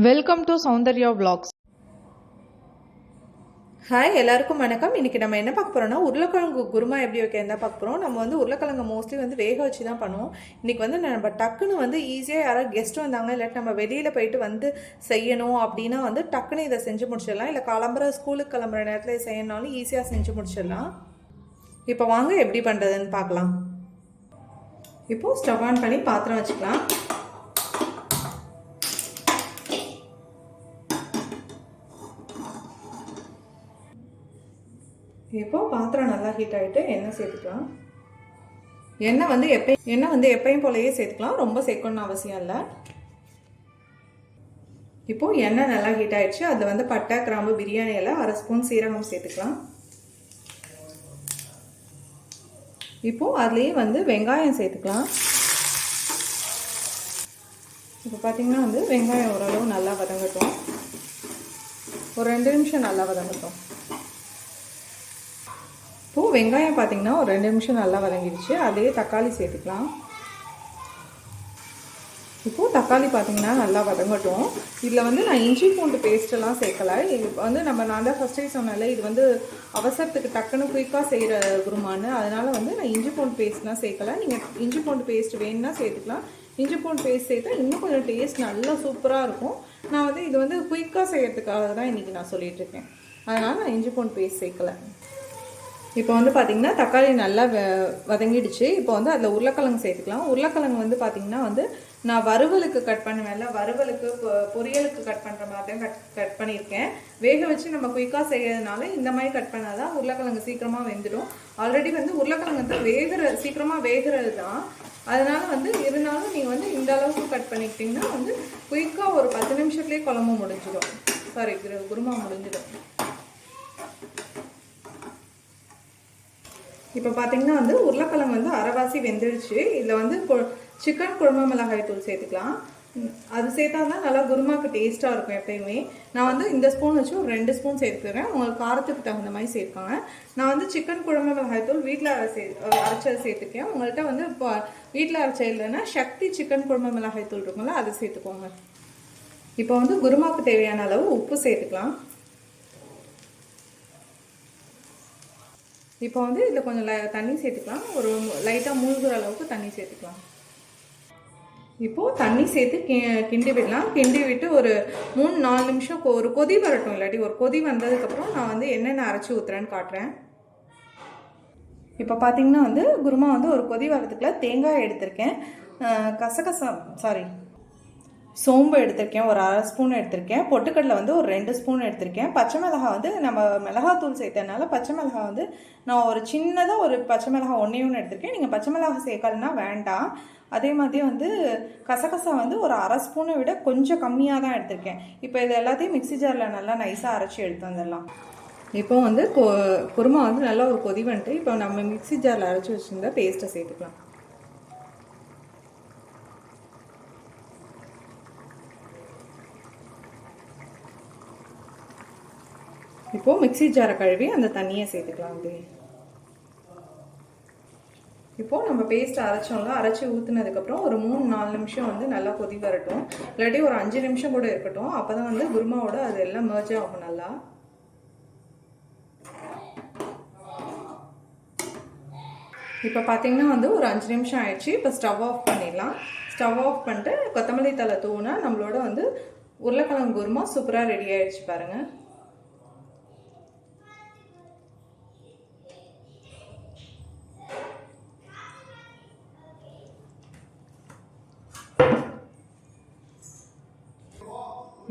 Welcome to Soundarya vlogs. Hi எல்லாருக்கும் வணக்கம். இன்றைக்கி நம்ம என்ன பார்க்க போகிறோம்னா உருளைக்கிழங்கு குருமா எப்படி வைக்க என்ன பார்க்க போகிறோம் நம்ம வந்து உருளைக்கிழங்கு மோஸ்ட்லி வந்து வேக வச்சு தான் பண்ணுவோம். இன்றைக்கி வந்து நம்ம டக்குன்னு வந்து ஈஸியாக யாராவது கெஸ்ட் வந்தாங்க இல்லாட்டி நம்ம வெளியில் போயிட்டு வந்து செய்யணும் அப்படின்னா வந்து டக்குன்னு இதை செஞ்சு முடிச்சிடலாம். இல்லை கிளம்புற ஸ்கூலுக்கு கிளம்புற நேரத்தில் செய்யணும்னாலும் ஈஸியாக செஞ்சு முடிச்சிடலாம். இப்போ வாங்க எப்படி பண்ணுறதுன்னு பார்க்கலாம். இப்போது ஸ்டவ் ஆன் பண்ணி பாத்திரம் வச்சுக்கலாம். இப்போ பாத்திரம் நல்லா ஹீட் ஆகிட்டு எண்ணெய் சேர்த்துக்கலாம். எண்ணெய் வந்து எப்பயும் எண்ணெய் வந்து எப்பயும் போலயே சேர்த்துக்கலாம். ரொம்ப சேர்க்கணும்னு அவசியம் இல்லை. இப்போது எண்ணெய் நல்லா ஹீட் ஆகிடுச்சு அதில் வந்து பட்டை கிராம்பு பிரியாணியில் அரை ஸ்பூன் சீரகம் சேர்த்துக்கலாம். இப்போது அதுலேயே வந்து வெங்காயம் சேர்த்துக்கலாம். இப்போ பார்த்தீங்கன்னா வந்து வெங்காயம் ஓரளவு நல்லா வதங்கட்டும். ஒரு ரெண்டு நிமிஷம் நல்லா வதங்கட்டும். இப்போது வெங்காயம் பார்த்திங்கன்னா ஒரு ரெண்டு நிமிஷம் நல்லா வதங்கிடுச்சு. அதே தக்காளி சேர்த்துக்கலாம். இப்போது தக்காளி பார்த்திங்கன்னா நல்லா வதங்கட்டும். இதில் வந்து நான் இஞ்சி பூண்டு பேஸ்ட்டெல்லாம் சேர்க்கலை. இது வந்து நம்ம நான் தான் ஃபஸ்ட்டே சொன்னல இது வந்து அவசரத்துக்கு டக்குன்னு குயிக்காக செய்கிற குருமானு அதனால் வந்து நான் இஞ்சி பூண்டு பேஸ்ட்லாம் சேர்க்கலை. நீங்கள் இஞ்சி பூண்டு பேஸ்ட் வேணும்னா சேர்த்துக்கலாம். இஞ்சி பூண்டு பேஸ்ட் சேர்த்தா இன்னும் கொஞ்சம் டேஸ்ட் நல்லா சூப்பராக இருக்கும். நான் வந்து இது வந்து குயிக்காக செய்கிறதுக்காக தான் இன்றைக்கி நான் சொல்லிகிட்ருக்கேன் அதனால் நான் இஞ்சி பூண்டு பேஸ்ட் சேர்க்கலை. இப்போ வந்து பார்த்திங்கன்னா தக்காளி நல்லா வ வதங்கிடுச்சு. இப்போ வந்து அதில் உருளைக்கிழங்கு சேர்த்துக்கலாம். உருளைக்கிழங்கு வந்து பார்த்திங்கன்னா வந்து நான் வறுவலுக்கு கட் பண்ணுவேன்ல. வறுவலுக்கு பொ- பொரியலுக்கு கட் பண்ணுற மாதிரி தான் கட் கட் பண்ணியிருக்கேன். வேக வச்சு நம்ம குயிக்காக செய்யறதுனால இந்த மாதிரி கட் பண்ணால் தான் உருளைக்கிழங்கு சீக்கிரமாக வெந்துடும். ஆல்ரெடி வந்து உருளைக்கிழங்கு வந்து வேகிற சீக்கிரமாக வேகிறது தான் அதனால் வந்து இருந்தாலும் நீங்கள் வந்து இந்த அளவுக்கு கட் பண்ணிக்கிட்டிங்கன்னா வந்து குயிக்காக ஒரு பத்து நிமிஷத்துலேயே குழம்பு முடிஞ்சிடும். சாரி குருமா முடிஞ்சிடும். இப்போ பார்த்தீங்கன்னா வந்து உருளைக்கிழங்கு வந்து அரைவாசி வெந்துடுச்சு இதில் வந்து சிக்கன் குழம்பு மிளகாய் தூள் சேர்த்துக்கலாம். அது சேர்த்தா தான் நல்லா குருமாக்கு டேஸ்ட்டாக இருக்கும் எப்பயுமே. நான் வந்து இந்த ஸ்பூன் வச்சு ஒரு ரெண்டு ஸ்பூன் சேர்த்துக்கிறேன். உங்களுக்கு காரத்துக்கு தகுந்த மாதிரி சேர்க்காங்க நான் வந்து சிக்கன் குழம்பு மிளகாய் தூள் வீட்டில் சே அரைச்சது சேர்த்துக்கேன் உங்கள்கிட்ட வந்து இப்போ வீட்டில் அரைச்ச இல்லைன்னா சக்தி சிக்கன் குழம்பு மிளகாய் தூள் இருக்கும்ல அதை சேர்த்துக்கோங்க. இப்போ வந்து குருமாக்கு தேவையான அளவு உப்பு சேர்த்துக்கலாம். இப்போ வந்து இதில் கொஞ்சம் லை தண்ணி சேர்த்துக்கலாம். ஒரு லைட்டாக மூழ்கிற அளவுக்கு தண்ணி சேர்த்துக்கலாம். இப்போது தண்ணி சேர்த்து கி கிண்டி விடலாம். கிண்டி விட்டு ஒரு மூணு நாலு நிமிஷம் கொ- ஒரு கொதி வரட்டும் இல்லாட்டி ஒரு கொதி வந்ததுக்கப்புறம் நான் வந்து என்னென்ன அரைச்சி ஊற்றுறேன்னு காட்டுறேன். இப்போ பார்த்தீங்கன்னா வந்து குருமா வந்து ஒரு கொதி வரதுக்குள்ள தேங்காய் எடுத்திருக்கேன். கசகசா சாரி சோம்பு எடுத்திருக்கேன் ஒரு அரை ஸ்பூன் எடுத்திருக்கேன். பொட்டுக்கடலை வந்து ஒரு ரெண்டு ஸ்பூன் எடுத்திருக்கேன். பச்சை மிளகா வந்து நம்ம மிளகாத்தூள் சேர்த்தனால பச்சை மிளகாய் வந்து நான் ஒரு சின்னதாக ஒரு பச்சை மிளகாய் ஒன்றே ஒன்று எடுத்திருக்கேன். நீங்கள் பச்சை மிளகாய் சேர்க்கலன்னா வேண்டாம். அதே மாதிரி வந்து கசகசா வந்து ஒரு அரை ஸ்பூனை விட கொஞ்சம் கம்மியாக தான் எடுத்திருக்கேன். இப்போ இது எல்லாத்தையும் மிக்ஸி ஜாரில் நல்லா நைஸாக அரைச்சி எடுத்து வந்துடலாம். இப்போ வந்து கொ குருமா வந்து நல்லா ஒரு கொதி வந்துட்டு இப்போ நம்ம மிக்ஸி ஜாரில் அரைச்சி வச்சுருந்தா பேஸ்ட்டை சேர்த்துக்கலாம். இப்போது மிக்ஸி ஜாரை கழுவி அந்த தண்ணியை சேர்த்துக்கலாம் அப்படியே இப்போ நம்ம பேஸ்ட்டை அரைச்சோம்ல அரைச்சி ஊற்றுனதுக்கப்புறம் ஒரு மூணு நாலு நிமிஷம் வந்து நல்லா கொதி வரட்டும். இல்லாட்டி ஒரு அஞ்சு நிமிஷம் கூட இருக்கட்டும். அப்போ தான் வந்து குருமாவோட அது எல்லாம் merge ஆகும் நல்லா. இப்போ பார்த்தீங்கன்னா வந்து ஒரு அஞ்சு நிமிஷம் ஆயிடுச்சு. இப்போ ஸ்டவ் ஆஃப் பண்ணிடலாம். ஸ்டவ் ஆஃப் பண்ணிட்டு கொத்தமல்லி தலை தூவினா நம்மளோட வந்து உருளைக்கிழங்கு குருமா சூப்பராக ரெடி ஆயிடுச்சு பாருங்கள்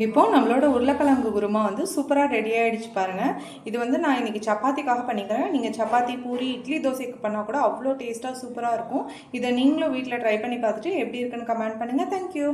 இப்போ நம்மளோட உருளைக்கிழங்கு குருமா வந்து சூப்பராக ரெடி ஆகிடுச்சு பாருங்க. இது வந்து நான் இன்னைக்கு சப்பாத்திக்காக பண்ணிக்கிறேன். நீங்கள் சப்பாத்தி பூரி இட்லி தோசைக்கு பண்ணால் கூட அவ்வளோ டேஸ்ட்டாக சூப்பராக இருக்கும். இதை நீங்களும் வீட்டில் ட்ரை பண்ணி பார்த்துட்டு எப்படி இருக்குன்னு கமெண்ட் பண்ணுங்கள் தேங்க்யூ